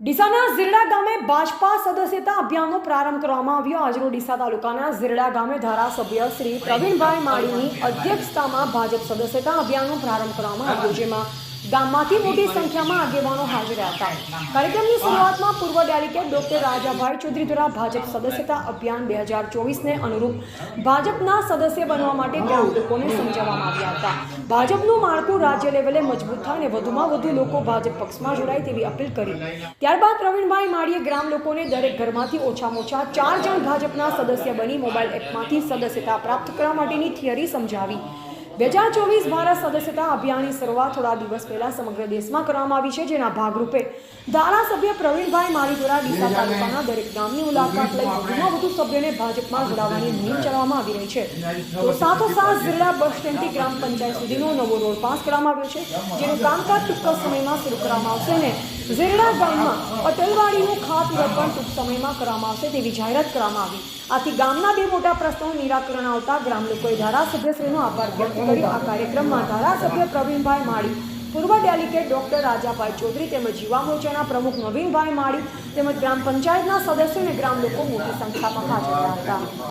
ડીસાના ઝીરડા ગામે ભાજપા સદસ્યતા અભિયાનનો પ્રારંભ કરવામાં આવ્યો. આજરોજ ડીસા તાલુકાના ઝીરડા ગામે ધારાસભ્ય શ્રી પ્રવીણભાઈ માળીની અધ્યક્ષતામાં ભાજપ સદસ્યતા અભિયાનનો પ્રારંભ કરવામાં આવ્યો, જેમાં ગામમાંથી મોટી સંખ્યામાં આગેવાનો હાજર હતા. કાર્યક્રમની શરૂઆતમાં પૂર્વ ડેલિગેટ ડોક્ટર રાજાભાઈ ચૌધરી દ્વારા ભાજપ સદસ્યતા અભિયાન બે હજાર ચોવીસને અનુરૂપ ભાજપના સદસ્ય બનવા માટે ગ્રામ લોકોને સમજાવવામાં આવ્યા હતા. ભાજપનું માળખું રાજ્ય લેવલે મજબૂત થાય અને વધુમાં વધુ લોકો ભાજપ પક્ષમાં જોડાય તેવી અપીલ કરી. ત્યારબાદ પ્રવીણભાઈ માળીએ ગ્રામ લોકોને દરેક ઘરમાંથી ઓછામાં ઓછા ચાર જણ ભાજપના સદસ્ય બની મોબાઈલ એપમાંથી સદસ્યતા પ્રાપ્ત કરવા માટેની થિયરી સમજાવી. બે હજાર ચોવીસ ભારત સદસ્યતા અભિયાનની શરૂઆત થોડા દિવસ પહેલા સમગ્ર દેશમાં કરવામાં આવી છે, જેના ભાગરૂપે ધારાસભ્ય પ્રવીણભાઈ દ્વારા ડીસા તાલુકાના દરેક ગામની મુલાકાત લઈ વધુમાં વધુ સભ્યોને ભાજપમાં જોડાવાની મુહિમ ચલાવવામાં આવી રહી છે. તો સાથોસાથ જિલ્લા બસ સ્ટેન્ડથી ગ્રામ પંચાયત સુધીનો નવો રોડ પાસ કરવામાં આવ્યો છે, જેનું કામકાજ જ સમયમાં શરૂ કરવામાં આવશે અને ઝેરડા ગામમાં અટલવાડીનું ખાતમુહૂર્ત ટૂંક સમયમાં કરવામાં આવશે તેવી જાહેરાત કરવામાં આવી. આથી ગામના બે મોટા પ્રશ્નોનું નિરાકરણ આવતા ગ્રામ લોકોએ ધારાસભ્યશ્રીનો આભાર વ્યક્ત કર્યો આ કાર્યક્રમમાં ધારાસભ્ય પ્રવીણભાઈ માળી પૂર્વ ડેલિગેટ ડોક્ટર રાજાભાઈ ચૌધરી તેમજ યુવા મોરચાના પ્રમુખ નવીનભાઈ માળી તેમજ ગ્રામ પંચાયતના સદસ્યો અને ગ્રામ લોકો મોટી સંખ્યામાં હાજર હતા.